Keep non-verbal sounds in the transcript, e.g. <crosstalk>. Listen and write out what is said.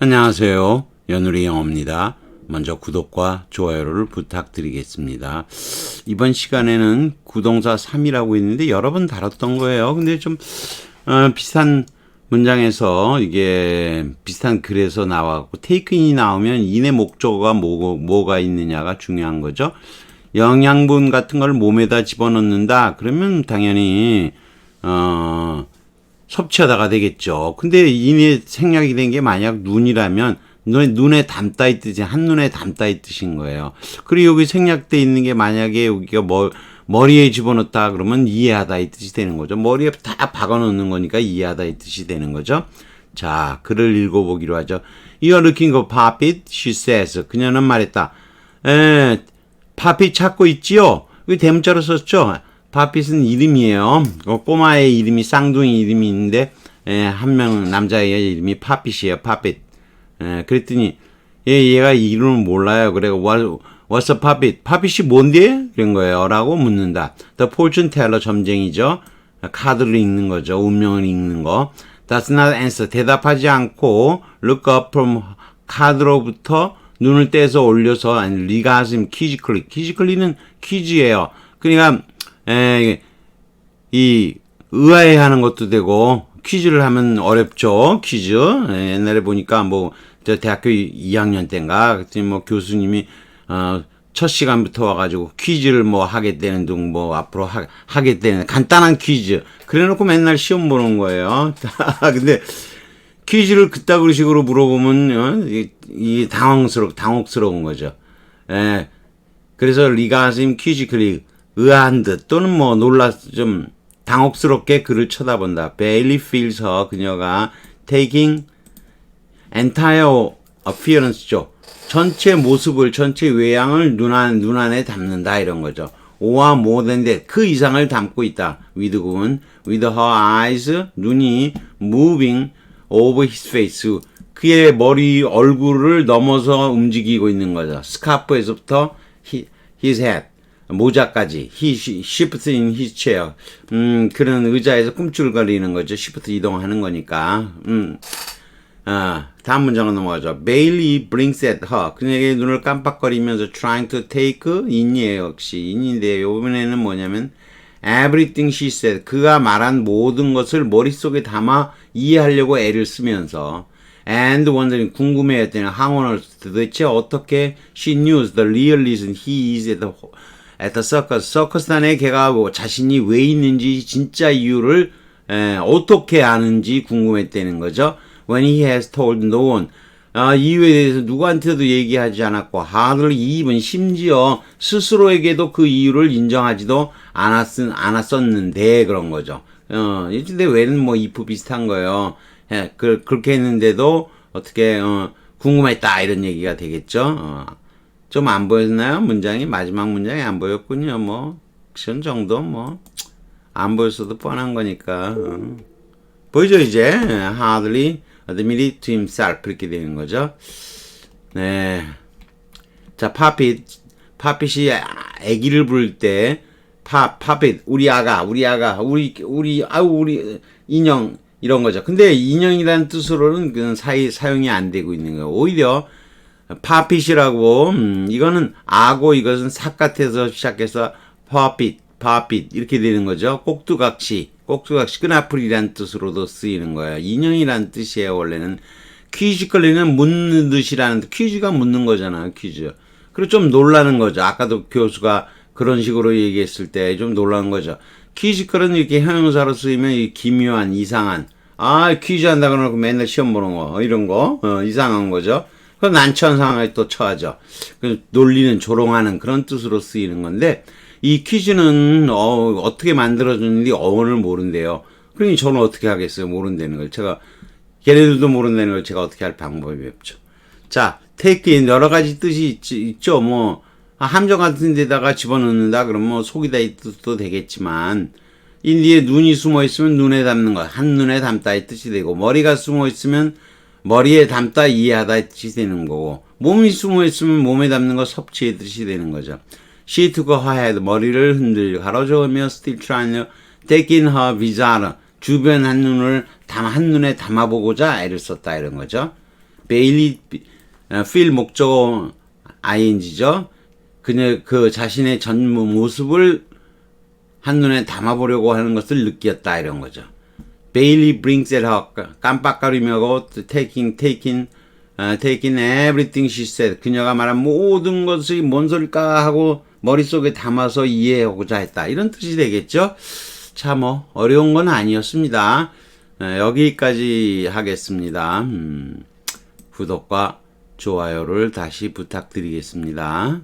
안녕하세요. 연우리 영어입니다. 먼저 구독과 좋아요를 부탁드리겠습니다. 이번 시간에는 구동사 3이라고 있는데 여러 번 다뤘던 거예요. 근데 좀 어, 비슷한 문장에서 이게 비슷한 글에서 나왔고 테이크인이 나오면 인의 목적어가 뭐, 뭐가 있느냐가 중요한 거죠. 영양분 같은 걸 몸에다 집어넣는다. 그러면 당연히 어 섭취하다가 되겠죠. 근데 이미 생략이 된 게 만약 눈이라면 눈에, 눈에 담다 있듯이 한눈에 담다 있듯인 거예요. 그리고 여기 생략돼 있는 게 만약에 여기가 뭐 머리에 집어넣다 그러면 이해하다 이 뜻이 되는 거죠. 머리에 다 박아놓는 거니까 이해하다 이 뜻이 되는 거죠. 자, 글을 읽어보기로 하죠. You're looking for puppet, she says. 그녀는 말했다. 에, 파핏 찾고 있지요? 그 대문자로 썼죠? 파핏은 이름이에요. 어, 꼬마의 이름이 쌍둥이 이름이 있는데 에, 한명 남자의 이름이 파핏이에요. 파핏. 에, 그랬더니 얘 얘가 이름을 몰라요. 그래 what, What's a puppet? 파핏이 뭔데? 그런 거예요. 라고 묻는다. The fortune teller 점쟁이죠. 카드를 읽는 거죠. 운명을 읽는 거. Does not answer. 대답하지 않고 look up from 카드로부터 눈을 떼서 올려서 아니 리가즘 퀴즈 클릭. 퀴즈 클릭은 퀴즈예요. 그러니까 에, 이 의아해하는 것도 되고 퀴즈를 하면 어렵죠. 퀴즈. 에, 옛날에 보니까 뭐저 대학교 2학년 때인가 그랬더니 뭐 교수님이 어, 첫 시간부터 와가지고 퀴즈를 뭐 하게 되는 등뭐 앞으로 하, 하게 되는 간단한 퀴즈. 그래놓고 맨날 시험 보는 거예요. <laughs> 근데 퀴즈를 그따구로 식으로 물어보면 어, 이, 이 당황스럽 당혹스러운 거죠. 예. 그래서 리가심 퀴즈 클릭 의아한 듯 또는 뭐 놀라 좀 당혹스럽게 그를 쳐다본다. 베일리 feels her 그녀가 taking entire appearance죠. 전체 모습을 전체 외양을 눈안 눈안에 담는다 이런 거죠. 오와 모든데 그 이상을 담고 있다. with 군 with her eyes 눈이 moving over his face 그의 머리 얼굴을 넘어서 움직이고 있는 거죠. 스카프에서부터 his head 모자까지 shift in his chair 음 그런 의자에서 꿈틀거리는 거죠. shift 이동하는 거니까 음. 아, 다음 문장으로 넘어가죠. Bailey blinks at her. 그녀에게 눈을 깜빡거리면서 trying to take in이에요. 역시 in인데 이번에는 뭐냐면 everything she said. 그가 말한 모든 것을 머릿속에 담아 이해하려고 애를 쓰면서 and wondering 궁금해했더니 항원을 도대체 어떻게 she knew the real reason he is at the, at the circus. 서커스단에 걔가 뭐 자신이 왜 있는지 진짜 이유를 에, 어떻게 아는지 궁금했다는 거죠. when he has told no one. 아, 이유에 대해서 누구한테도 얘기하지 않았고, hardly even 심지어 스스로에게도 그 이유를 인정하지도 않았, 않았었는데, 그런 거죠. 어, 근데 왜는 뭐 if 비슷한 거예요. 예, 그, 그렇게 했는데도 어떻게, 어, 궁금했다, 이런 얘기가 되겠죠. 어, 좀 안 보였나요? 문장이? 마지막 문장이 안 보였군요. 뭐, 그 정도, 뭐, 안 보였어도 뻔한 거니까. 어. 보이죠, 이제? hardly admitted to himself. 그렇게 되는 거죠. 네. 자, 파핏. 파핏이 아기를 부를 때, 파, 파핏. 우리 아가, 우리 아가, 우리, 우리, 아우, 우리, 인형. 이런 거죠. 근데 인형이라는 뜻으로는 그 사이, 사용이 안 되고 있는 거예요. 오히려, 파핏이라고, 음, 이거는 아고, 이것은 삭같아서 시작해서 파핏, 파핏. 이렇게 되는 거죠. 꼭두각시. 꼭두각시 끈아풀이란 뜻으로도 쓰이는 거예요. 인형이란 뜻이에요, 원래는. 퀴즈거리는 묻는 듯이라는 퀴즈가 묻는 거잖아요, 퀴즈. 그리고 좀 놀라는 거죠. 아까도 교수가 그런 식으로 얘기했을 때 좀 놀라는 거죠. 퀴즈거리는 이렇게 형용사로 쓰이면 이 기묘한, 이상한. 아, 퀴즈 한다 그러고 맨날 시험 보는 거, 이런 거, 어, 이상한 거죠. 그 난처한 상황에 또 처하죠. 그 놀리는, 조롱하는 그런 뜻으로 쓰이는 건데, 이 퀴즈는 어, 어떻게 만들어졌는지 어원을 모른대요. 그러니 저는 어떻게 하겠어요? 모른다는 걸. 제가 걔네들도 모른다는 걸 제가 어떻게 할 방법이 없죠. 자, 테이크인 여러 가지 뜻이 있, 죠 뭐, 함정 같은 데다가 집어넣는다. 그러면 뭐 속이다 이 뜻도 되겠지만, 인디에 눈이 숨어 있으면 눈에 담는 것, 한 눈에 담다 이 뜻이 되고, 머리가 숨어 있으면 머리에 담다 이해하다 이 뜻이 되는 거고, 몸이 숨어 있으면 몸에 담는 것 섭취의 뜻이 되는 거죠. She took her head, 머리를 흔들 가로저으며 still trying to take in her vision. 주변 한눈을 담, 한눈에 담아보고자 애를 썼다 이런 거죠. 베일리 어, 필 목적어 ing죠. 그녀 그 자신의 전 모습을 한눈에 담아보려고 하는 것을 느꼈다 이런 거죠. Bailey brings it up. 깜빡거리며 taking, taking, 어, taking everything she said. 그녀가 말한 모든 것이 뭔 소릴까 하고 머릿속에 담아서 이해하고자 했다. 이런 뜻이 되겠죠? 자, 뭐, 어려운 건 아니었습니다. 어, 여기까지 하겠습니다. 음, 구독과 좋아요를 다시 부탁드리겠습니다.